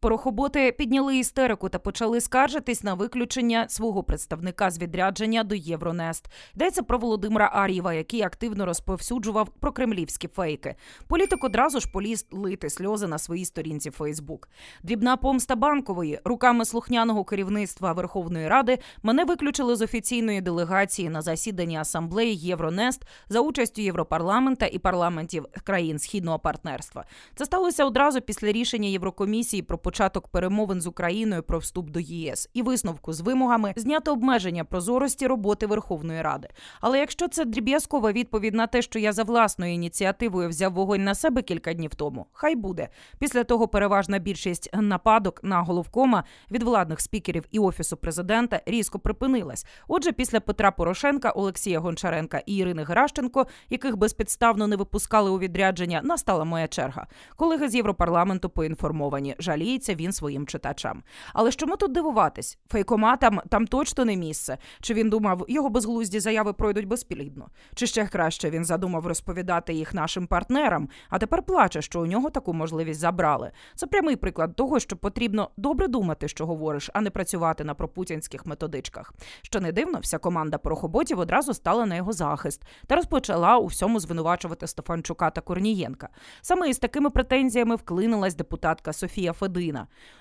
Порохоботи підняли істерику та почали скаржитись на виключення свого представника з відрядження до Євронест. Йдеться про Володимира Ар'єва, який активно розповсюджував про кремлівські фейки. Політик одразу ж поліз лити сльози на своїй сторінці Фейсбук. Дрібна помста банкової руками слухняного керівництва Верховної Ради мене виключили з офіційної делегації на засіданні асамблеї Євронест за участю Європарламента і парламентів країн східного партнерства. Це сталося одразу після рішення Єврокомісії про початок перемовин з Україною про вступ до ЄС і висновку з вимогами зняти обмеження прозорості роботи Верховної Ради. Але якщо це дріб'язкова відповідь на те, що я за власною ініціативою взяв вогонь на себе кілька днів тому, хай буде. Після того переважна більшість нападок на головкома від владних спікерів і офісу президента різко припинилась. Отже, після Петра Порошенка, Олексія Гончаренка і Ірини Геращенко, яких безпідставно не випускали у відрядження, настала моя черга. Колеги з Європарламенту поінформовані. Жаліється він своїм читачам. Але що ми тут дивуватись? Фейкоматам там точно не місце. Чи він думав, його безглузді заяви пройдуть безплідно? Чи ще краще він задумав розповідати їх нашим партнерам, а тепер плаче, що у нього таку можливість забрали. Це прямий приклад того, що потрібно добре думати, що говориш, а не працювати на пропутінських методичках. Що не дивно, вся команда порохоботів одразу стала на його захист та розпочала у всьому звинувачувати Стефанчука та Корнієнка. Саме із такими претензіями вклинилась депутатка Софія Федина.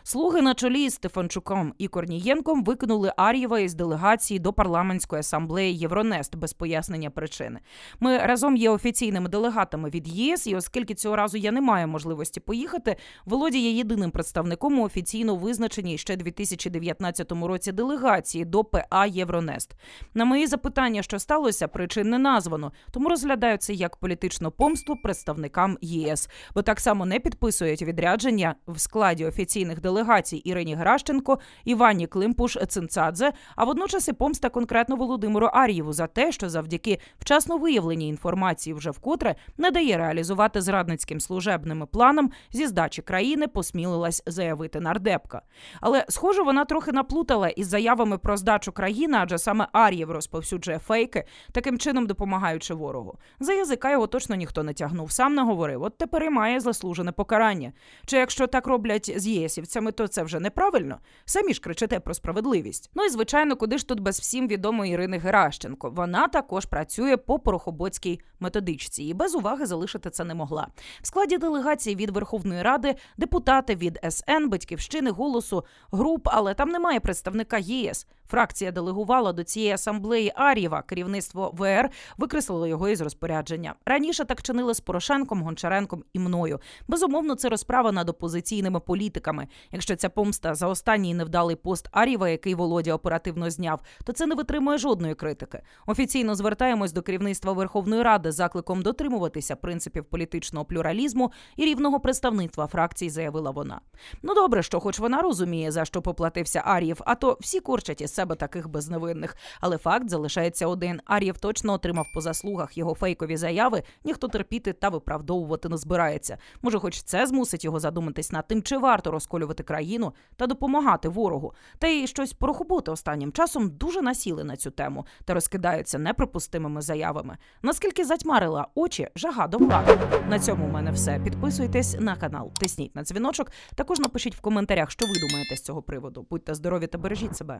Слуги на чолі з Стефанчуком і Корнієнком викинули Ар'єва із делегації до парламентської асамблеї Євронест без пояснення причини. Ми разом є офіційними делегатами від ЄС, і оскільки цього разу я не маю можливості поїхати, Володя є єдиним представником у офіційно визначеній ще 2019 році делегації до ПА Євронест. На мої запитання, що сталося, причин не названо, тому розглядаю це як політичну помсту представникам ЄС, бо так само не підписують відрядження в складі офіційних делегацій Ірині Гращенко, Івані Климпуш Цинцадзе, а водночас і помста конкретно Володимиру Ар'єву за те, що завдяки вчасно виявленій інформації вже вкотре не дає реалізувати зрадницьким служебними планам зі здачі країни, посмілилась заявити нардепка. Але схоже, вона трохи наплутала із заявами про здачу країни, адже саме Ар'єв розповсюджує фейки, таким чином допомагаючи ворогу. За язика його точно ніхто не тягнув, сам не говорив. От тепер і має заслужене покарання. Чи якщо так роблять з єсівцями, то це вже неправильно? Самі ж кричите про справедливість. Ну і звичайно, куди ж тут без всім відомої Ірини Геращенко. Вона також працює по порохоботській методичці і без уваги залишити це не могла. В складі делегації від Верховної Ради депутати від СН, батьківщини, голосу, груп, але там немає представника ЄС. Фракція делегувала до цієї асамблеї Ар'єва. Керівництво ВР викреслило його із розпорядження. Раніше так чинили з Порошенком, Гончаренком і мною. Безумовно, це розправа над опозиційними політиками. Якщо ця помста за останній невдалий пост Ар'єва, який Володя оперативно зняв, то це не витримує жодної критики. Офіційно звертаємось до керівництва Верховної Ради закликом дотримуватися принципів політичного плюралізму і рівного представництва фракцій, заявила вона. Ну добре, що хоч вона розуміє, за що поплатився Ар'єв, а то всі курчать із себе таких безневинних. Але факт залишається один: Ар'єв точно отримав по заслугах його фейкові заяви. Ніхто терпіти та виправдовувати не збирається. Може, хоч це змусить його задуматись над тим, чи варто розколювати країну та допомагати ворогу. Та й щось порохоботи останнім часом дуже насіли на цю тему та розкидаються неприпустимими заявами. Наскільки затьмарила очі жага до влади. На цьому у мене все. Підписуйтесь на канал, тисніть на дзвіночок. Також напишіть в коментарях, що ви думаєте з цього приводу. Будьте здорові та бережіть себе.